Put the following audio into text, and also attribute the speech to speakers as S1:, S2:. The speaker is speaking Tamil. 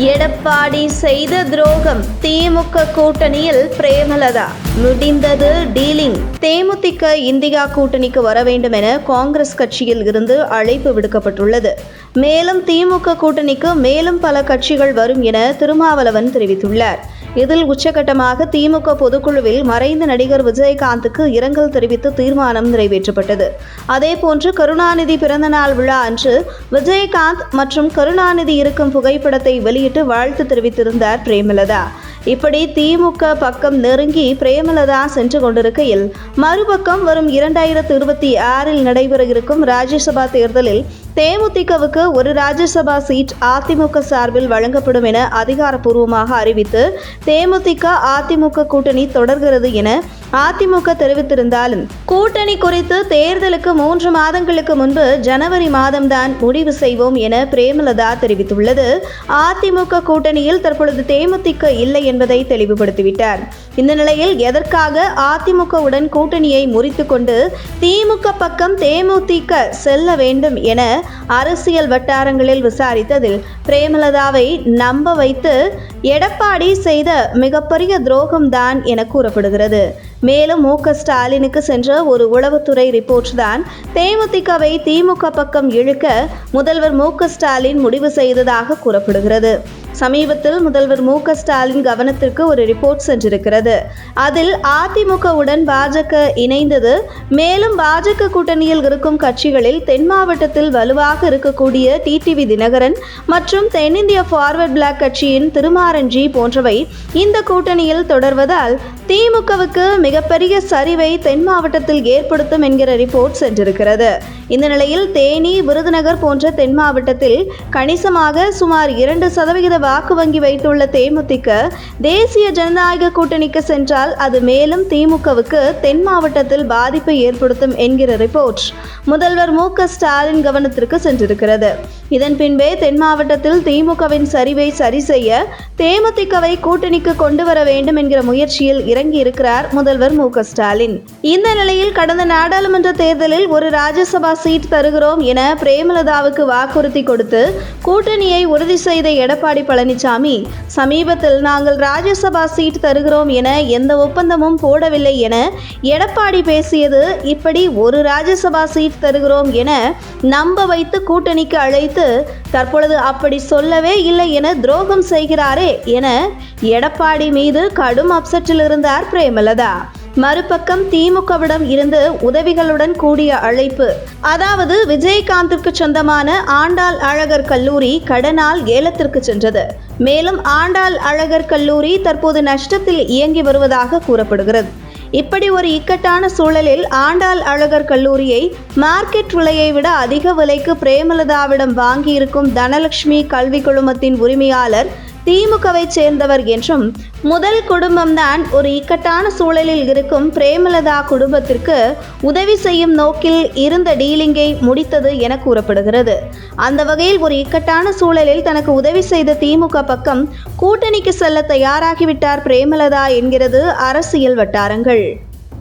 S1: எடப்பாடி செய்த துரோகம் திமுக கூட்டணியில் பிரேமலதா. முடிந்தது டீலிங். தேமுதிக இந்தியா கூட்டணிக்கு வர வேண்டும் என காங்கிரஸ் கட்சியில் இருந்து அழைப்பு விடுக்கப்பட்டுள்ளது. மேலும் திமுக கூட்டணிக்கு மேலும் பல கட்சிகள் வரும் என திருமாவளவன் தெரிவித்துள்ளார். இதில் உச்சகட்டமாக திமுக பொதுக்குழுவில் மறைந்த நடிகர் விஜயகாந்துக்கு இரங்கல் தெரிவித்து தீர்மானம் நிறைவேற்றப்பட்டது. அதேபோன்று கருணாநிதி பிறந்தநாள் விழா அன்று விஜயகாந்த் மற்றும் கருணாநிதி இருக்கும் புகைப்படத்தை வெளியிட்டு வாழ்த்து தெரிவித்திருந்தார் பிரேமலதா. இப்படி திமுக பக்கம் நெருங்கி பிரேமலதா சென்று கொண்டிருக்கையில் மறுபக்கம் வரும் இரண்டாயிரத்து இருபத்தி ஆறில் நடைபெற இருக்கும் ராஜ்யசபா தேர்தலில் தேமுதிகவுக்கு ஒரு ராஜ்யசபா சீட் அதிமுக சார்பில் வழங்கப்படும் என அதிகாரப்பூர்வமாக அறிவித்து தேமுதிக அதிமுக கூட்டணி தொடர்கிறது என அதிமுக தெரிவித்திருந்தாலும் கூட்டணி குறித்து தேர்தலுக்கு மூன்று மாதங்களுக்கு முன்பு ஜனவரி மாதம்தான் முடிவு செய்வோம் என பிரேமலதா தெரிவித்துள்ளது. அதிமுக கூட்டணியில் தற்பொழுது தேமுதிக இல்லை என்பதை தெளிவுபடுத்திவிட்டார். இந்த நிலையில் எதற்காக அதிமுகவுடன் கூட்டணியை முறித்துக்கொண்டு திமுக பக்கம் தேமுதிக செல்ல வேண்டும் என அரசியல் வட்டாரங்களில் விசாரித்ததில் பிரேமலதாவை நம்ப வைத்து எடப்பாடி செய்த மிகப்பெரிய துரோகம்தான் என கூறப்படுகிறது. மேலும் மு ஸ்டாலினுக்கு சென்ற ஒரு உளவுத்துறை ரிப்போர்ட் தான். தேமுதிகவை திமுக பக்கம் இழுக்க முதல்வர் மு ஸ்டாலின் முடிவு செய்ததாக கூறப்படுகிறது. சமீபத்தில் முதல்வர் மு க ஸ்டாலின் கவனத்திற்கு ஒரு ரிப்போர்ட் சென்றிருக்கிறது. அதில் அதிமுகவுடன் பாஜக இணைந்தது. மேலும் பாஜக கூட்டணியில் இருக்கும் கட்சிகளில் தென் மாவட்டத்தில் வலுவாக இருக்கக்கூடிய டிடிவி தினகரன் மற்றும் தென்னிந்திய ஃபார்வர்ட் பிளாக் கட்சியின் திருமாரஞ்சி போன்றவை இந்த கூட்டணியில் தொடர்வதால் திமுகவுக்கு மிகப்பெரிய சரிவை தென் மாவட்டத்தில் ஏற்படுத்தும் என்கிற ரிப்போர்ட் சென்றிருக்கிறது. இந்த நிலையில் தேனி விருதுநகர் போன்ற தென் மாவட்டத்தில் கணிசமாக சுமார் இரண்டு சதவிகித வாக்கு வங்கி வைத்துள்ள தேமுதிக தேசிய ஜனநாயக கூட்டணிக்கு சென்றால் அது மேலும் திமுகவுக்கு தென் மாவட்டத்தில் பாதிப்பை ஏற்படுத்தும் என்கிற ரிப்போர்ட். முதல்வர் மு க ஸ்டாலின் கவனத்திற்கு சென்றிருக்கிறது. இதன் பின்பே தென் மாவட்டத்தில் திமுகவின் சரிவை சரி செய்ய தேமுதிகவை கூட்டணிக்கு கொண்டு வர வேண்டும் என்கிற முயற்சியில் இறங்கி இருக்கிறார் முதல்வர் மு க ஸ்டாலின். இந்த நிலையில் கடந்த நாடாளுமன்ற தேர்தலில் ஒரு ராஜ்யசபா சீட் தருகிறோம் என பிரேமலதாவுக்கு வாக்குறுதி கொடுத்து கூட்டணியை உறுதி செய்த எடப்பாடி பழனிசாமி சமீபத்தில் நாங்கள் ராஜ்யசபா சீட் தருகிறோம் என எந்த ஒப்பந்தமும் போடவில்லை என எடப்பாடி பேசியது இப்படி ஒரு ராஜ்யசபா சீட் தருகிறோம் என நம்ப வைத்து கூட்டணிக்கு அழைத்து தற்பொழுது அப்படி சொல்லவே இல்லை என துரோகம் செய்கிறாரே என எடப்பாடி மீது கடும் அப்செட்டில் இருந்தார் பிரேமலதா. மறுபக்கம் திமுகவிடம் இருந்து உதவிகளுடன் கூடிய அழைப்பு. அதாவது விஜயகாந்திற்கு சொந்தமான ஆண்டாள் அழகர் கல்லூரி கடனால் ஏலத்திற்கு சென்றது. மேலும் ஆண்டாள் அழகர் கல்லூரி தற்போது நஷ்டத்தில் இயங்கி வருவதாக கூறப்படுகிறது. இப்படி ஒரு இக்கட்டான சூழலில் ஆண்டாள் அழகர் கல்லூரியை மார்க்கெட் விலையை விட அதிக விலைக்கு பிரேமலதாவிடம் வாங்கியிருக்கும் தனலட்சுமி கல்வி குழுமத்தின் உரிமையாளர் திமுகவை சேர்ந்தவர் என்றும் முதல் குடும்பம்தான் ஒரு இக்கட்டான சூழலில் இருக்கும் பிரேமலதா குடும்பத்திற்கு உதவி செய்யும் நோக்கில் இருந்த டீலிங்கை முடித்தது என கூறப்படுகிறது. அந்த வகையில் ஒரு இக்கட்டான சூழலில் தனக்கு உதவி செய்த திமுக பக்கம் கூட்டணிக்கு செல்ல தயாராகிவிட்டார் பிரேமலதா என்கிறது அரசியல் வட்டாரங்கள்.